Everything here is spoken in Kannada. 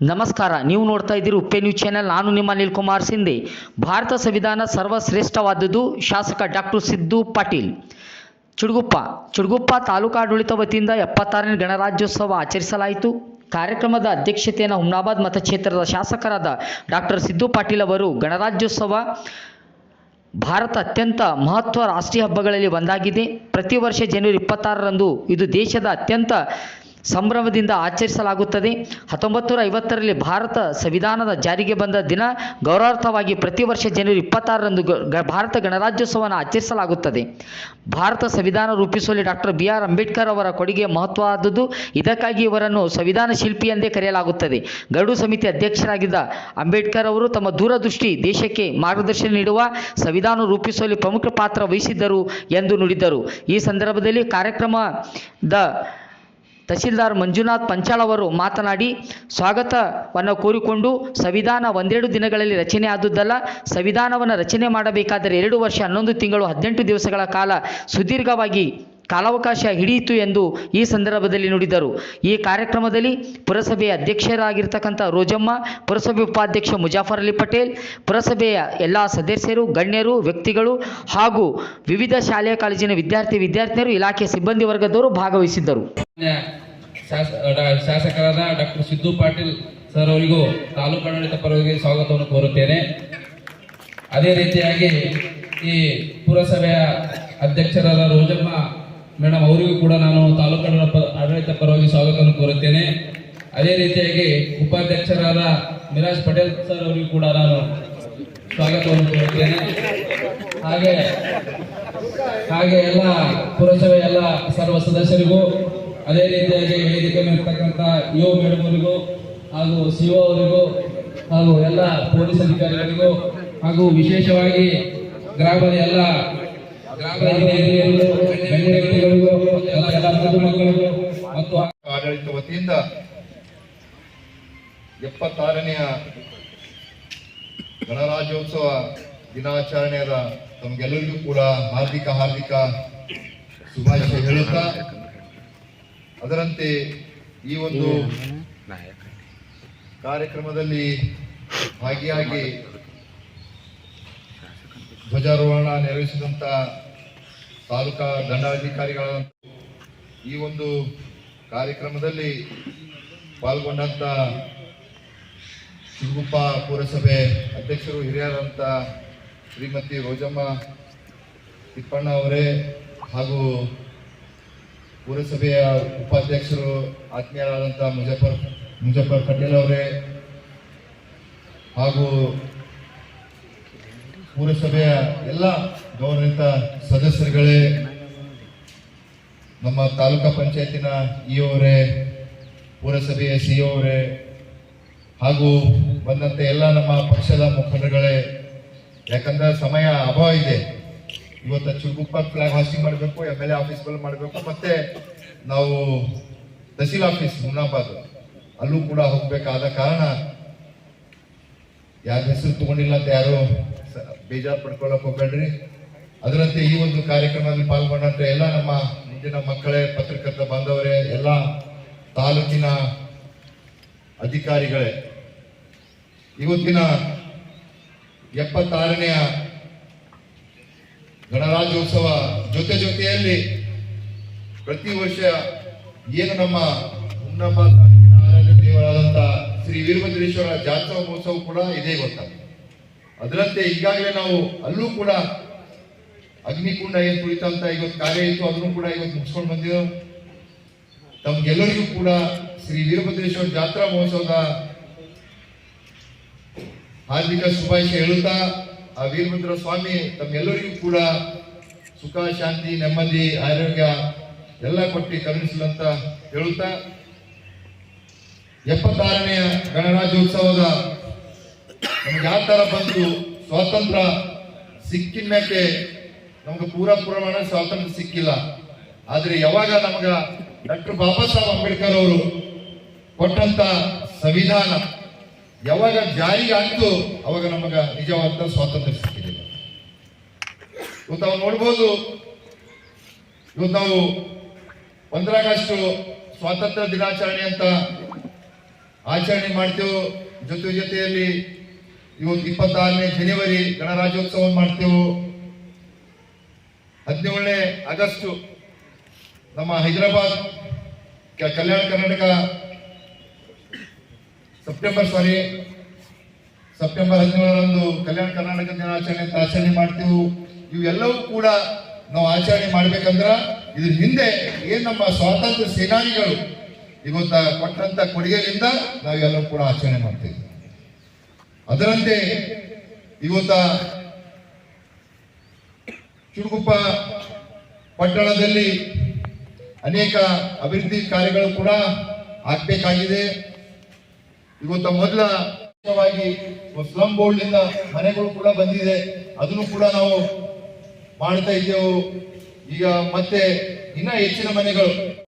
ನಮಸ್ಕಾರ, ನೀವು ನೋಡ್ತಾ ಇದ್ದೀರಿ ಉಪ್ಪೆ ನ್ಯೂಸ್ ಚಾನೆಲ್. ನಾನು ನಿಮ್ಮ ಅನಿಲ್ ಕುಮಾರ್ ಸಿಂಧೆ. ಭಾರತ ಸಂವಿಧಾನ ಸರ್ವಶ್ರೇಷ್ಠವಾದದ್ದು ಶಾಸಕ ಡಾಕ್ಟರ್ ಸಿದ್ದು ಪಾಟೀಲ್. ಚುಡುಗುಪ್ಪ ಚುಡುಗುಪ್ಪ ತಾಲೂಕಾಡಳಿತ ವತಿಯಿಂದ ಎಪ್ಪತ್ತಾರನೇ ಗಣರಾಜ್ಯೋತ್ಸವ ಆಚರಿಸಲಾಯಿತು. ಕಾರ್ಯಕ್ರಮದ ಅಧ್ಯಕ್ಷತೆಯನ್ನು ಹುಮ್ನಾಬಾದ್ ಮತಕ್ಷೇತ್ರದ ಶಾಸಕರಾದ ಡಾಕ್ಟರ್ ಸಿದ್ದು ಪಾಟೀಲ್ ಅವರು ಗಣರಾಜ್ಯೋತ್ಸವ ಭಾರತ ಅತ್ಯಂತ ಮಹತ್ವ ರಾಷ್ಟ್ರೀಯ ಹಬ್ಬಗಳಲ್ಲಿ ಒಂದಾಗಿದೆ. ಪ್ರತಿ ವರ್ಷ ಜನವರಿ ಇಪ್ಪತ್ತಾರರಂದು ಇದು ದೇಶದ ಅತ್ಯಂತ ಸಂಭ್ರಮದಿಂದ ಆಚರಿಸಲಾಗುತ್ತದೆ. ಹತ್ತೊಂಬತ್ತು ನೂರ ಐವತ್ತರಲ್ಲಿ ಭಾರತ ಸಂವಿಧಾನದ ಜಾರಿಗೆ ಬಂದ ದಿನ ಗೌರವಾರ್ಥವಾಗಿ ಪ್ರತಿ ವರ್ಷ ಜನವರಿ ಇಪ್ಪತ್ತಾರರಂದು ಭಾರತ ಗಣರಾಜ್ಯೋತ್ಸವವನ್ನು ಆಚರಿಸಲಾಗುತ್ತದೆ. ಭಾರತ ಸಂವಿಧಾನ ರೂಪಿಸುವಲ್ಲಿ ಡಾಕ್ಟರ್ ಬಿ ಆರ್ ಅಂಬೇಡ್ಕರ್ ಅವರ ಕೊಡುಗೆ ಮಹತ್ವವಾದದ್ದು ಇದಕ್ಕಾಗಿ ಇವರನ್ನು ಸಂವಿಧಾನ ಶಿಲ್ಪಿ ಎಂದೇ ಕರೆಯಲಾಗುತ್ತದೆ. ಗರುಡು ಸಮಿತಿ ಅಧ್ಯಕ್ಷರಾಗಿದ್ದ ಅಂಬೇಡ್ಕರ್ ಅವರು ತಮ್ಮ ದೂರದೃಷ್ಟಿ ದೇಶಕ್ಕೆ ಮಾರ್ಗದರ್ಶನ ನೀಡುವ ಸಂವಿಧಾನ ರೂಪಿಸುವಲ್ಲಿ ಪ್ರಮುಖ ಪಾತ್ರ ವಹಿಸಿದ್ದರು ಎಂದು ನುಡಿದರು. ಈ ಸಂದರ್ಭದಲ್ಲಿ ಕಾರ್ಯಕ್ರಮದ ತಹಸೀಲ್ದಾರ್ ಮಂಜುನಾಥ್ ಪಂಚಾಳ್ ಅವರು ಮಾತನಾಡಿ, ಸ್ವಾಗತವನ್ನು ಕೋರಿಕೊಂಡು ಸಂವಿಧಾನ ಒಂದೆರಡು ದಿನಗಳಲ್ಲಿ ರಚನೆ ಆದುದಲ್ಲ ಸಂವಿಧಾನವನ್ನು ರಚನೆ ಮಾಡಬೇಕಾದರೆ ಎರಡು ವರ್ಷ ಹನ್ನೊಂದು ತಿಂಗಳು ಹದಿನೆಂಟು ದಿವಸಗಳ ಕಾಲ ಸುದೀರ್ಘವಾಗಿ ಕಾಲಾವಕಾಶ ಹಿಡಿಯಿತು ಎಂದು ಈ ಸಂದರ್ಭದಲ್ಲಿ ನುಡಿದರು. ಈ ಕಾರ್ಯಕ್ರಮದಲ್ಲಿ ಪುರಸಭೆಯ ಅಧ್ಯಕ್ಷರಾಗಿರ್ತಕ್ಕಂಥ ರೋಜಮ್ಮ, ಪುರಸಭೆ ಉಪಾಧ್ಯಕ್ಷ ಮುಜಾಫರ್ ಅಲಿ ಪಟೇಲ್, ಪುರಸಭೆಯ ಎಲ್ಲ ಸದಸ್ಯರು, ಗಣ್ಯರು, ವ್ಯಕ್ತಿಗಳು ಹಾಗೂ ವಿವಿಧ ಶಾಲೆಯ ಕಾಲೇಜಿನ ವಿದ್ಯಾರ್ಥಿ ವಿದ್ಯಾರ್ಥಿನಿಯರು, ಇಲಾಖೆ ಸಿಬ್ಬಂದಿ ವರ್ಗದವರು ಭಾಗವಹಿಸಿದ್ದರು. ಶಾಸಕರಾದ ಡಾಕ್ಟರ್ ಸಿದ್ದು ಪಾಟೀಲ್ ಸರ್ ಅವರಿಗೂ ತಾಲೂಕು ಆಡಳಿತ ಪರವಾಗಿ ಸ್ವಾಗತವನ್ನು ಕೋರುತ್ತೇನೆ. ಅದೇ ರೀತಿಯಾಗಿ ಈ ಪುರಸಭೆಯ ಅಧ್ಯಕ್ಷರಾದ ರೋಜಮ್ಮ ಮೇಡಮ್, ಅವರಿಗೂ ಕೂಡ ನಾನು ತಾಲೂಕು ಆಡಳಿತ ಪರವಾಗಿ ಸ್ವಾಗತವನ್ನು ಕೋರುತ್ತೇನೆ. ಅದೇ ರೀತಿಯಾಗಿ ಉಪಾಧ್ಯಕ್ಷರಾದ ಮಿರಾಜ್ ಪಟೇಲ್ ಸರ್ ಅವರಿಗೂ ಕೂಡ ನಾನು ಸ್ವಾಗತವನ್ನು ಕೋರುತ್ತೇನೆ. ಹಾಗೆ ಹಾಗೆ ಎಲ್ಲ ಪುರಸಭೆ ಎಲ್ಲ ಸರ್ವ ಸದಸ್ಯರಿಗೂ, ಅದೇ ರೀತಿಯಾಗಿ ವೇದಿಕೆ ಇರ್ತಕ್ಕಂಥ ಯು ಮೇಡಮ್ ಅವರಿಗೂ ಹಾಗೂ ಸಿಒ ಅವರಿಗೂ ಹಾಗೂ ಎಲ್ಲ ಪೊಲೀಸ್ ಅಧಿಕಾರಿಗಳಿಗೂ ಹಾಗೂ ವಿಶೇಷವಾಗಿ ಗ್ರಾಮದ ಎಲ್ಲ ಗ್ರಾಮದ ಹಿರಿಯರಿಗೂ, ಗಣ್ಯ ವ್ಯಕ್ತಿಗಳಿಗೂ ಎಲ್ಲ ಎಲ್ಲ ಮಕ್ಕಳಿಗೂ ಮತ್ತು ಆಡಳಿತ ವತಿಯಿಂದ ಎಪ್ಪತ್ತಾರನೆಯ ಗಣರಾಜ್ಯೋತ್ಸವ ದಿನಾಚರಣೆಯ ತಮಗೆಲ್ಲರಿಗೂ ಕೂಡ ಹಾರ್ದಿಕ ಹಾರ್ದಿಕ ಶುಭಾಶಯ ಹೇಳುತ್ತಾ, ಅದರಂತೆ ಈ ಒಂದು ಕಾರ್ಯಕ್ರಮದಲ್ಲಿ ಭಾಗಿಯಾಗಿ ಧ್ವಜಾರೋಹಣ ನೆರವೇರಿಸಿದಂಥ ತಾಲೂಕಾ ದಂಡಾಧಿಕಾರಿಗಳ ಈ ಒಂದು ಕಾರ್ಯಕ್ರಮದಲ್ಲಿ ಪಾಲ್ಗೊಂಡಂತ ಶಿವಗುಪ್ಪ ಪುರಸಭೆ ಅಧ್ಯಕ್ಷರು ಹಿರಿಯರಂತ ಶ್ರೀಮತಿ ರೋಜಮ್ಮ ತಿಪ್ಪಣ್ಣ ಅವರೇ ಹಾಗೂ ಪುರಸಭೆಯ ಉಪಾಧ್ಯಕ್ಷರು ಆತ್ಮೀಯರಾದಂಥ ಮುಜಫರ್ ಮುಜಫರ್ ಪಟೇಲ್ ಅವರೇ ಹಾಗೂ ಪುರಸಭೆಯ ಎಲ್ಲ ಗೌರವಿತ ಸದಸ್ಯರುಗಳೇ ನಮ್ಮ ತಾಲೂಕಾ ಪಂಚಾಯತಿನ ಇ ಪುರಸಭೆಯ ಸಿ ಅವರೇ ಹಾಗೂ ಬಂದಂತೆ ಎಲ್ಲ ನಮ್ಮ ಪಕ್ಷದ ಮುಖಂಡಗಳೇ ಯಾಕಂದ್ರೆ ಸಮಯ ಅಭಾವ ಇದೆ. ಇವತ್ತು ಚುರುಗುಪ್ಪ ಫ್ಲಾಗ್ ಹಾಸ್ಟಿಂಗ್ ಮಾಡಬೇಕು ಎಂ ಎಲ್ ಎ ಆಫೀಸ್ಗಳು ಮಾಡಬೇಕು, ಮತ್ತೆ ನಾವು ತಹಸೀಲ್ ಆಫೀಸ್ ಮುನ್ನಾಬಾದ್ ಅಲ್ಲೂ ಕೂಡ ಹೋಗಬೇಕಾದ ಕಾರಣ ಯಾರ ಹೆಸರು ತಗೊಂಡಿಲ್ಲ ಅಂತ ಯಾರು ಬೇಜಾರು ಪಡ್ಕೊಳ್ಳಕ್ ಹೋಗ್ಬೇಡ್ರಿ. ಅದರಂತೆ ಈ ಒಂದು ಕಾರ್ಯಕ್ರಮದಲ್ಲಿ ಪಾಲ್ಗೊಂಡಂತೆ ಎಲ್ಲ ನಮ್ಮ ಮುಂದಿನ ಮಕ್ಕಳೇ, ಪತ್ರಕರ್ತ ಬಾಂಧವರೇ, ಎಲ್ಲ ತಾಲೂಕಿನ ಅಧಿಕಾರಿಗಳೇ, ಇವತ್ತಿನ ಎಪ್ಪತ್ತಾರನೆಯ ಗಣರಾಜ್ಯೋತ್ಸವ ಜೊತೆ ಜೊತೆಯಲ್ಲಿ ಪ್ರತಿ ವರ್ಷ ಏನು ನಮ್ಮ ಹುಮ್ನಾಬಾದ್ ತಾಲೂಕಿನ ಆರಾಧ್ಯ ದೇವರಾದಂತ ಶ್ರೀ ವೀರಭದ್ರೇಶ್ವರ ಜಾತ್ರಾ ಮಹೋತ್ಸವ ಕೂಡ ಇದೇ ಗೊತ್ತ. ಅದರಂತೆ ಈಗಾಗಲೇ ನಾವು ಅಲ್ಲೂ ಕೂಡ ಅಗ್ನಿಕುಂಡ ಏನ್ ತುಳಿತ ಅಂತ ಇವತ್ತು ಕಾರ್ಯ ಇತ್ತು ಅದನ್ನು ಕೂಡ ಇವತ್ತು ಮುಗಿಸ್ಕೊಂಡು ಬಂದಿದ್ದೆವು ತಮ್ಗೆಲ್ಲರಿಗೂ ಕೂಡ ಶ್ರೀ ವೀರಭದ್ರೇಶ್ವರ ಜಾತ್ರಾ ಮಹೋತ್ಸವದ ಹಾರ್ದಿಕ ಶುಭಾಶಯ ಹೇಳುತ್ತಾ, ಆ ವೀರಭದ್ರ ಸ್ವಾಮಿ ತಮ್ಮೆಲ್ಲರಿಗೂ ಕೂಡ ಸುಖ, ಶಾಂತಿ, ನೆಮ್ಮದಿ, ಆರೋಗ್ಯ ಎಲ್ಲ ಕೊಟ್ಟಿ ಕರುಣಿಸಲಂತ ಹೇಳುತ್ತಾ ಎಪ್ಪತ್ತಾರನೆಯ ಗಣರಾಜ್ಯೋತ್ಸವದ ನಮ್ಗೆ ಯಾವ ಥರ ಬಂತು ಸ್ವಾತಂತ್ರ್ಯ ಸಿಕ್ಕಿನ್ನಕ್ಕೆ ನಮ್ಗೆ ಪೂರ ಪ್ರಮಾಣ ಸ್ವಾತಂತ್ರ್ಯ ಸಿಕ್ಕಿಲ್ಲ. ಆದ್ರೆ ಯಾವಾಗ ನಮ್ಗ ಡಾಕ್ಟರ್ ಬಾಬಾ ಸಾಹೇಬ್ ಅಂಬೇಡ್ಕರ್ ಅವರು ಕೊಟ್ಟಂತ ಸಂವಿಧಾನ ಯಾವಾಗ ಜಾರಿಗೆ ಆಗ್ತು ಅವಾಗ ನಮಗ ನಿಜವಾದ ಸ್ವಾತಂತ್ರ್ಯ ಸಿಕ್ಕಿದೆ. ಇವತ್ತು ನಾವು ನೋಡ್ಬೋದು, ಇವತ್ತು ನಾವು ಒಂದರ ಆಗಸ್ಟ್ ಸ್ವಾತಂತ್ರ್ಯ ದಿನಾಚರಣೆ ಅಂತ ಆಚರಣೆ ಮಾಡ್ತೇವೆ. ಜೊತೆ ಜೊತೆಯಲ್ಲಿ ಇವತ್ತು ಇಪ್ಪತ್ತಾರನೇ ಜನವರಿ ಗಣರಾಜ್ಯೋತ್ಸವ ಮಾಡ್ತೇವೆ. ಹದಿನೇಳನೇ ಆಗಸ್ಟ್ ನಮ್ಮ Hyderabad Kalyana Karnataka September sorry, September ಹದಿನೇಳರಂದು Kalyana Karnataka ದಿನಾಚರಣೆ ಅಂತ ಆಚರಣೆ ಮಾಡ್ತೀವಿ. ಇವೆಲ್ಲವೂ ಕೂಡ ನಾವು ಆಚರಣೆ ಮಾಡ್ಬೇಕಂದ್ರ ಇದ್ರ ಹಿಂದೆ ಏನ್ ನಮ್ಮ ಸ್ವಾತಂತ್ರ್ಯ ಸೇನಾನಿಗಳು ಇವತ್ತ ಕೊಟ್ಟಂತ ಕೊಡುಗೆಯಿಂದ ನಾವೆಲ್ಲವೂ ಕೂಡ ಆಚರಣೆ ಮಾಡ್ತೀವಿ. ಅದರಂತೆ ಇವತ್ತ ಚುಡುಗುಪ್ಪ ಪಟ್ಟಣದಲ್ಲಿ ಅನೇಕ ಅಭಿವೃದ್ಧಿ ಕಾರ್ಯಗಳು ಕೂಡ ಆಗ್ಬೇಕಾಗಿದೆ. ಇವತ್ತು ಮೊದಲ ಸ್ಲಂ ಬೋರ್ಡ್ ಇಂದ ಮನೆಗಳು ಕೂಡ ಬಂದಿದೆ. ಅದನ್ನು ಕೂಡ ನಾವು ಮಾಡ್ತಾ ಇದ್ದೆವು. ಈಗ ಮತ್ತೆ ಇನ್ನ ಹೆಚ್ಚಿನ ಮನೆಗಳು